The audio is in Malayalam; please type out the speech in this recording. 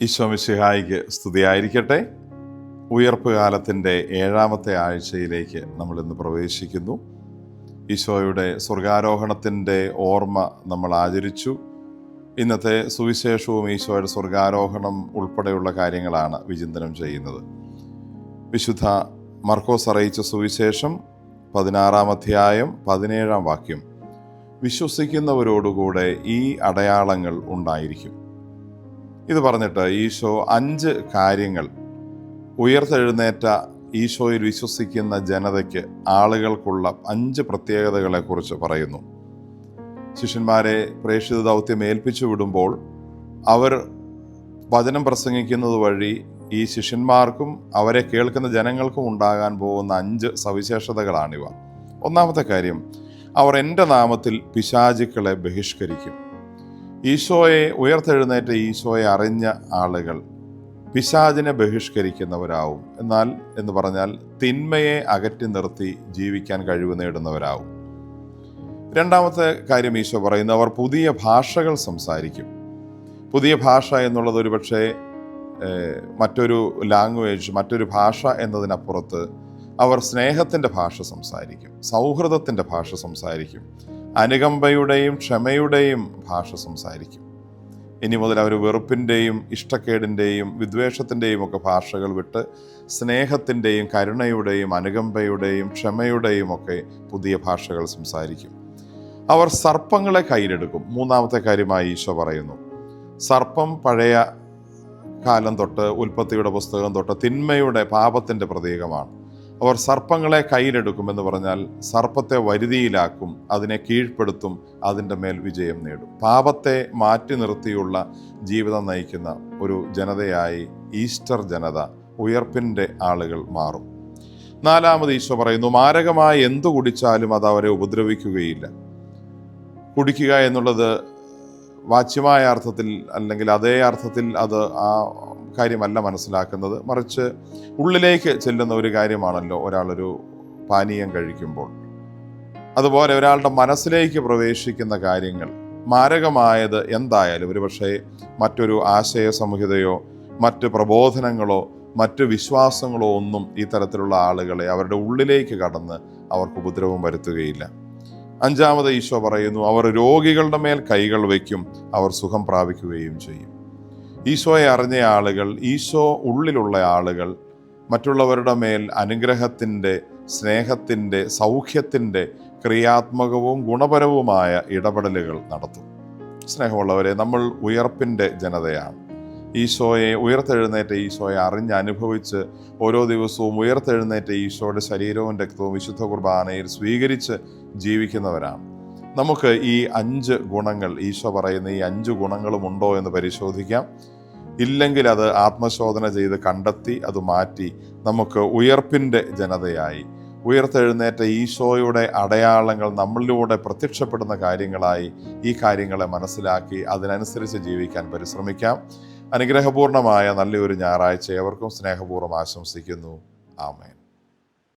ഈശോമിശിഹായിക്ക് സ്തുതിയായിരിക്കട്ടെ. ഉയർപ്പ് കാലത്തിന്റെ ഏഴാമത്തെ ആഴ്ചയിലേക്ക് നമ്മൾ ഇന്ന് പ്രവേശിക്കുന്നു. ഈശോയുടെ സ്വർഗാരോഹണത്തിന്റെ ഓർമ്മ നമ്മൾ ആചരിച്ചു. ഇന്നത്തെ സുവിശേഷവും ഈശോയുടെ സ്വർഗാരോഹണം ഉൾപ്പെടെയുള്ള കാര്യങ്ങളാണ് വിചിന്തനം ചെയ്യുന്നത്. വിശുദ്ധ മർക്കോസ് അറിയിച്ച സുവിശേഷം പതിനാറാം അധ്യായം പതിനേഴാം വാക്യം. വിശ്വസിക്കുന്നവരോടുകൂടെ ഈ അടയാളങ്ങൾ ഉണ്ടായിരിക്കും. ഇത് പറഞ്ഞിട്ട് ഈശോ അഞ്ച് കാര്യങ്ങൾ ഉയർത്തെഴുന്നേറ്റ ഈശോയിൽ വിശ്വസിക്കുന്ന ജനതയ്ക്ക് ആളുകൾക്കുള്ള അഞ്ച് പ്രത്യേകതകളെക്കുറിച്ച് പറയുന്നു. ശിഷ്യന്മാരെ പ്രേക്ഷിത ദൗത്യം ഏൽപ്പിച്ചു വിടുമ്പോൾ അവർ വചനം പ്രസംഗിക്കുന്നത് വഴി ഈ ശിഷ്യന്മാർക്കും അവരെ കേൾക്കുന്ന ജനങ്ങൾക്കും ഉണ്ടാകാൻ പോകുന്ന അഞ്ച് സവിശേഷതകളാണിവ. ഒന്നാമത്തെ കാര്യം അവർ എന്റെ നാമത്തിൽ പിശാചുക്കളെ ബഹിഷ്കരിക്കും. ഈശോയെ ഉയർത്തെഴുന്നേറ്റ ഈശോയെ അറിഞ്ഞ ആളുകൾ പിശാചിനെ ബഹിഷ്കരിക്കുന്നവരാവും. എന്നാൽ എന്ന് പറഞ്ഞാൽ തിന്മയെ അകറ്റി നിർത്തി ജീവിക്കാൻ കഴിവ് നേടുന്നവരാവും. രണ്ടാമത്തെ കാര്യം ഈശോ പറയുന്നു അവർ പുതിയ ഭാഷകൾ സംസാരിക്കും. പുതിയ ഭാഷ എന്നുള്ളത് ഒരു പക്ഷേ മറ്റൊരു ലാംഗ്വേജ് മറ്റൊരു ഭാഷ എന്നതിനപ്പുറത്ത് അവർ സ്നേഹത്തിന്റെ ഭാഷ സംസാരിക്കും സൗഹൃദത്തിന്റെ ഭാഷ സംസാരിക്കും. അനുകമ്പയുടെയും ക്ഷമയുടെയും ഭാഷ സംസാരിക്കും. ഇനി മുതൽ അവർ വെറുപ്പിന്റെയും ഇഷ്ടക്കേടിന്റെയും വിദ്വേഷത്തിന്റെയും ഒക്കെ ഭാഷകൾ വിട്ട് സ്നേഹത്തിന്റെയും കരുണയുടെയും അനുകമ്പയുടെയും ക്ഷമയുടെയും ഒക്കെ പുതിയ ഭാഷകൾ സംസാരിക്കും. അവർ സർപ്പങ്ങളെ കയ്യിലെടുക്കും. മൂന്നാമത്തെ കാര്യമായി ഈശോ പറയുന്നു. സർപ്പം പഴയ കാലം തൊട്ട് ഉൽപ്പത്തിയുടെ പുസ്തകം തൊട്ട് തിന്മയുടെ പാപത്തിന്റെ പ്രതീകമാണ്. അവർ സർപ്പങ്ങളെ കയ്യിലെടുക്കുമെന്ന് പറഞ്ഞാൽ സർപ്പത്തെ വരുതിയിലാക്കും അതിനെ കീഴ്പ്പെടുത്തും അതിന്റെ മേൽ വിജയം നേടും. പാപത്തെ മാറ്റി നിർത്തിയുള്ള ജീവിതം നയിക്കുന്ന ഒരു ജനതയായി ഈസ്റ്റർ ജനത ഉയർപ്പിന്റെ ആളുകൾ മാറും. നാലാമത് ഈശോ പറയുന്നു മാരകമായി എന്തു കുടിച്ചാലും അത് അവരെ ഉപദ്രവിക്കുകയില്ല. കുടിക്കുക എന്നുള്ളത് വാച്യമായ അർത്ഥത്തിൽ അല്ലെങ്കിൽ അതേ അർത്ഥത്തിൽ അത് ആ കാര്യമല്ല മനസ്സിലാക്കുന്നത്. മറിച്ച് ഉള്ളിലേക്ക് ചെല്ലുന്ന ഒരു കാര്യമാണല്ലോ ഒരാളൊരു പാനീയം കഴിക്കുമ്പോൾ. അതുപോലെ ഒരാളുടെ മനസ്സിലേക്ക് പ്രവേശിക്കുന്ന കാര്യങ്ങൾ. മാരകമായത് എന്തായാലും ഒരുപക്ഷെ മറ്റൊരു ആശയ സംഹിതയോ മറ്റ് പ്രബോധനങ്ങളോ മറ്റ് വിശ്വാസങ്ങളോ ഒന്നും ഈ തരത്തിലുള്ള ആളുകളെ അവരുടെ ഉള്ളിലേക്ക് കടന്ന് അവർക്ക് ഉപദ്രവം വരുത്തുകയില്ല. അഞ്ചാമത് ഈശോ പറയുന്നു അവർ രോഗികളുടെ മേൽ കൈകൾ വയ്ക്കും അവർ സുഖം പ്രാപിക്കുകയും ചെയ്യും. ഈശോയെ അറിഞ്ഞ ആളുകൾ ഈശോ ഉള്ളിലുള്ള ആളുകൾ മറ്റുള്ളവരുടെ മേൽ അനുഗ്രഹത്തിന്റെ സ്നേഹത്തിന്റെ സൗഖ്യത്തിന്റെ ക്രിയാത്മകവും ഗുണപരവുമായ ഇടപെടലുകൾ നടത്തും. സ്നേഹമുള്ളവരെ നമ്മൾ ഉയർപ്പിന്റെ ജനതയാണ്. ഈശോയെ ഉയർത്തെഴുന്നേറ്റ ഈശോയെ അറിഞ്ഞ് അനുഭവിച്ച് ഓരോ ദിവസവും ഉയർത്തെഴുന്നേറ്റ ഈശോയുടെ ശരീരവും രക്തവും വിശുദ്ധ കുർബാനയിൽ സ്വീകരിച്ച് ജീവിക്കുന്നവരാണ്. നമുക്ക് ഈ അഞ്ച് ഗുണങ്ങൾ ഈശോ പറയുന്ന ഈ അഞ്ച് ഗുണങ്ങളും ഉണ്ടോ എന്ന് പരിശോധിക്കാം. ഇല്ലെങ്കിൽ അത് ആത്മശോധന ചെയ്ത് കണ്ടെത്തി അത് മാറ്റി നമുക്ക് ഉയർപ്പിന്റെ ജനതയായി. ഉയർത്തെഴുന്നേറ്റ ഈശോയുടെ അടയാളങ്ങൾ നമ്മളിലൂടെ പ്രത്യക്ഷപ്പെടുന്ന കാര്യങ്ങളായി ഈ കാര്യങ്ങളെ മനസ്സിലാക്കി അതിനനുസരിച്ച് ജീവിക്കാൻ പരിശ്രമിക്കാം. അനുഗ്രഹപൂർണമായ നല്ലൊരു ഞായറാഴ്ച എവർക്കും സ്നേഹപൂർവം ആശംസിക്കുന്നു. ആമേൻ.